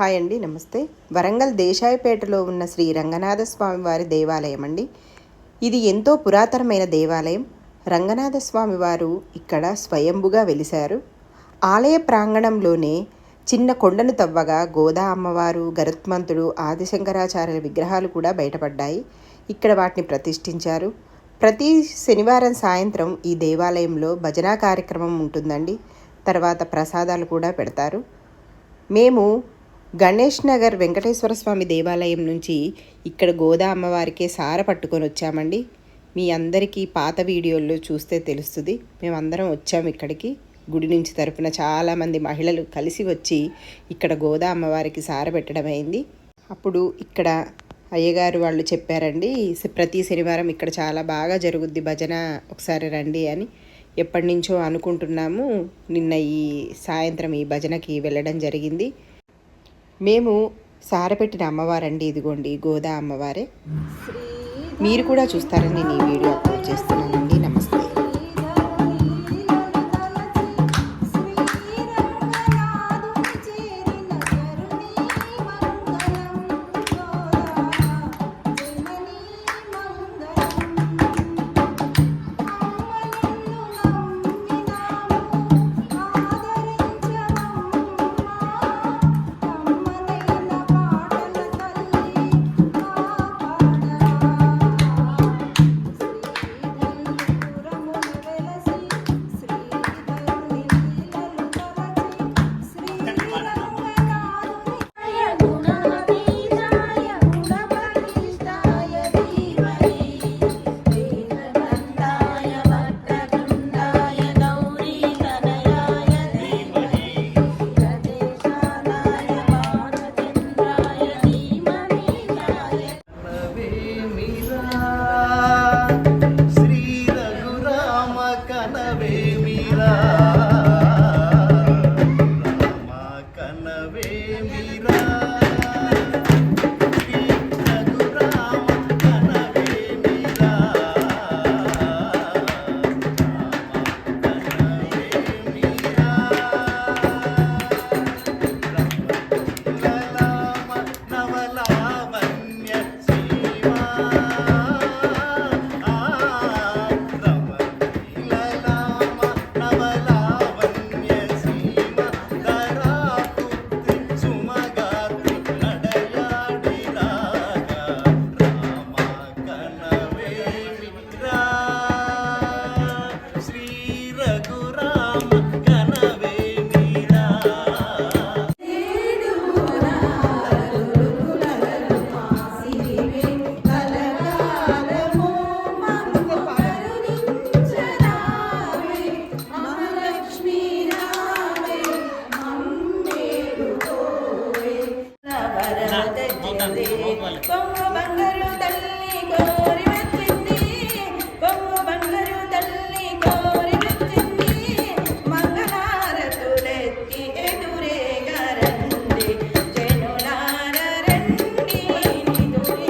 Hi అండి నమస్తే. వరంగల్ దేశాయిపేటలో ఉన్న శ్రీ రంగనాథ స్వామి వారి దేవాలయం అండి. ఇది ఎంతో పురాతనమైన దేవాలయం. రంగనాథ స్వామి వారు ఇక్కడ స్వయంభుగా వెలిశారు. ఆలయ ప్రాంగణంలోనే చిన్న కొండను తవ్వగా గోదా అమ్మవారు గరుత్మంతుడు ఆదిశంకరాచార్యుల విగ్రహాలు కూడా బయటపడ్డాయి. ఇక్కడ వాటిని ప్రతిష్ఠించారు. ప్రతి శనివారం సాయంత్రం ఈ దేవాలయంలో భజనా కార్యక్రమం ఉంటుందండి. తర్వాత ప్రసాదాలు కూడా పెడతారు. మేము గణేష్ నగర్ వెంకటేశ్వర స్వామి దేవాలయం నుంచి ఇక్కడ గోదా అమ్మవారికే సార పట్టుకొని వచ్చామండి. మీ అందరికీ పాత వీడియోల్లో చూస్తే తెలుస్తుంది. మేమందరం వచ్చాము ఇక్కడికి. గుడి నుంచి తరపున చాలామంది మహిళలు కలిసి వచ్చి ఇక్కడ గోదా అమ్మవారికి సార పెట్టడం అయింది. అప్పుడు ఇక్కడ అయ్యగారు వాళ్ళు చెప్పారండి ప్రతి శనివారం ఇక్కడ చాలా బాగా జరుగుద్ది భజన ఒకసారి రండి అని. ఎప్పటి నుంచో అనుకుంటున్నాము నిన్న ఈ సాయంత్రం ఈ భజనకి వెళ్ళడం జరిగింది. మేము సారపెట్టిన అమ్మవారండి ఇదిగోండి గోదా అమ్మవారే. మీరు కూడా చూస్తారని నేను ఈ వీడియో అప్లోడ్ చేస్తున్నానండి కనవేమిరా కొంగు బంగారు తల్లి కోరి వచ్చింది. కొంగు బంగారు తల్లి కోరి వచ్చింది. మంగళారతులెత్తి ఎదురే గరంది జనులార రండి నిదురి